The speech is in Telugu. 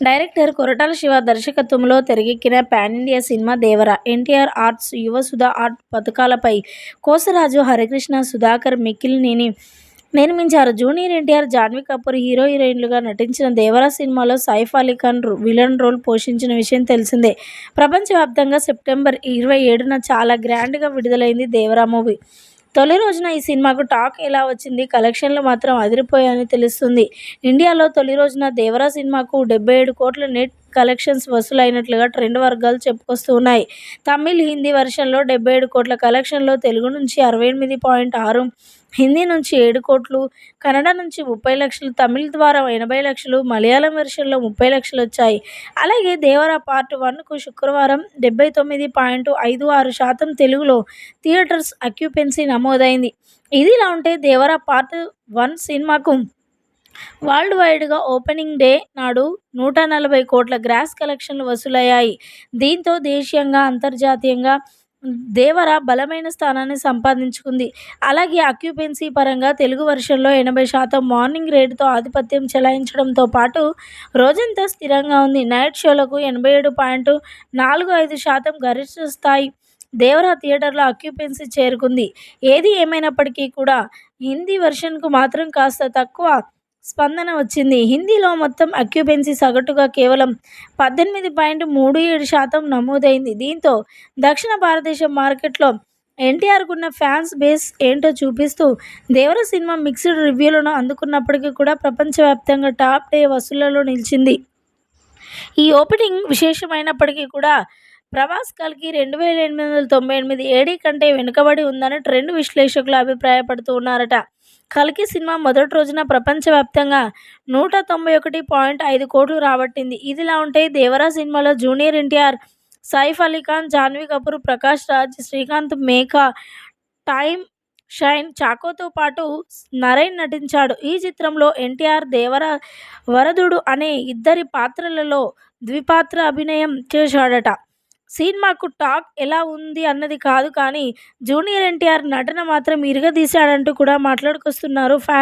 డైరెక్టర్ కొరటాల శివ దర్శకత్వంలో తెరకెక్కిన pan India cinema Devara NTR arts Yuvasudha art పథకాలపై కోసరాజు హరికృష్ణ సుధాకర్ మిక్కిలినేని నిర్మించారు. Junior NTR Janhvi Kapoor hero హీరోయిన్లుగా నటించిన దేవర సినిమాలో సైఫ్ అలీ ఖాన్ విలన్ రోల్ పోషించిన విషయం తెలిసిందే. ప్రపంచవ్యాప్తంగా సెప్టెంబర్ ఇరవై ఏడున చాలా గ్రాండ్గా విడుదలైంది దేవర మూవీ. తొలి రోజున ఈ సినిమాకు టాక్ ఎలా వచ్చింది? కలెక్షన్లు మాత్రం అదిరిపోయాయని తెలుస్తుంది. ఇండియాలో తొలి రోజున దేవరా సినిమాకు డెబ్బై ఏడు కోట్ల నెట్ కలెక్షన్స్ వసూలైనట్లుగా ట్రెండ్ వర్గాలు చెప్పుకొస్తున్నాయి. తమిళ్ హిందీ వెర్షన్లో డెబ్బై ఏడు కోట్ల కలెక్షన్లో తెలుగు నుంచి అరవై ఎనిమిది పాయింట్ ఆరు హిందీ నుంచి ఏడు కోట్లు కన్నడ నుంచి ముప్పై లక్షలు తమిళ్ ద్వారా ఎనభై లక్షలు మలయాళం వెర్షన్లో ముప్పై లక్షలు వచ్చాయి. అలాగే దేవరా పార్ట్ వన్కు శుక్రవారం డెబ్బై తొమ్మిది పాయింట్ ఐదు ఆరు శాతం తెలుగులో థియేటర్స్ అక్యుపెన్సీ నమోదైంది. ఇదిలా ఉంటే దేవరా పార్ట్ వన్ సినిమాకు వరల్డ్ వైడ్గా ఓపెనింగ్ డే నాడు నూట నలభై కోట్ల గ్రాస్ కలెక్షన్లు వసూలయ్యాయి. దీంతో దేశీయంగా అంతర్జాతీయంగా దేవర బలమైన స్థానాన్ని సంపాదించుకుంది. అలాగే అక్యుపెన్సీ పరంగా తెలుగు వర్షన్లో ఎనభై శాతం మార్నింగ్ రేటుతో ఆధిపత్యం చెలాయించడంతో పాటు రోజంతా స్థిరంగా ఉంది. నైట్ షోలకు ఎనభై ఏడు పాయింట్ నాలుగు ఐదు శాతం గరిష్ట స్థాయి దేవరా థియేటర్లో అక్యుపెన్సీ చేరుకుంది. ఏది ఏమైనప్పటికీ కూడా హిందీ వెర్షన్కు మాత్రం కాస్త తక్కువ స్పందన వచ్చింది. హిందీలో మొత్తం అక్యుపెన్సీ సగటుగా కేవలం పద్దెనిమిది పాయింట్ మూడు ఏడు శాతం నమోదైంది. దీంతో దక్షిణ భారతదేశం మార్కెట్లో ఎన్టీఆర్కున్న ఫ్యాన్స్ బేస్ ఏంటో చూపిస్తూ దేవర సినిమా మిక్స్డ్ రివ్యూలను అందుకున్నప్పటికీ కూడా ప్రపంచవ్యాప్తంగా టాప్ డే వసూళ్ళలో నిలిచింది. ఈ ఓపెనింగ్ విశేషమైనప్పటికీ కూడా ప్రభాస్ కల్కి రెండు వేల ఎనిమిది వందల తొంభై ఎనిమిది ఏడీ కంటే వెనుకబడి ఉందని ట్రెండ్ విశ్లేషకులు అభిప్రాయపడుతూ ఉన్నారట. కల్కి సినిమా మొదటి రోజున ప్రపంచవ్యాప్తంగా నూట తొంభై ఒకటి పాయింట్ ఐదు కోట్లు రాబట్టింది. ఇదిలా ఉంటే దేవరా సినిమాలో జూనియర్ ఎన్టీఆర్ సైఫ్ అలీ ఖాన్ జాన్వీ కపూర్ ప్రకాష్ రాజ్ శ్రీకాంత్ మేకా టైమ్ షైన్ చాకోతో పాటు నరైన్ నటించాడు. ఈ చిత్రంలో ఎన్టీఆర్ దేవర వరదుడు అనే ఇద్దరి పాత్రలలో ద్విపాత్ర అభినయం చేశాడట. సినిమాకు టాక్ ఎలా ఉంది అన్నది కాదు కానీ జూనియర్ ఎన్టీఆర్ నటన మాత్రం ఇరగదీశాడంటూ కూడా మాట్లాడుకొస్తున్నారు ఫ్యాన్స్.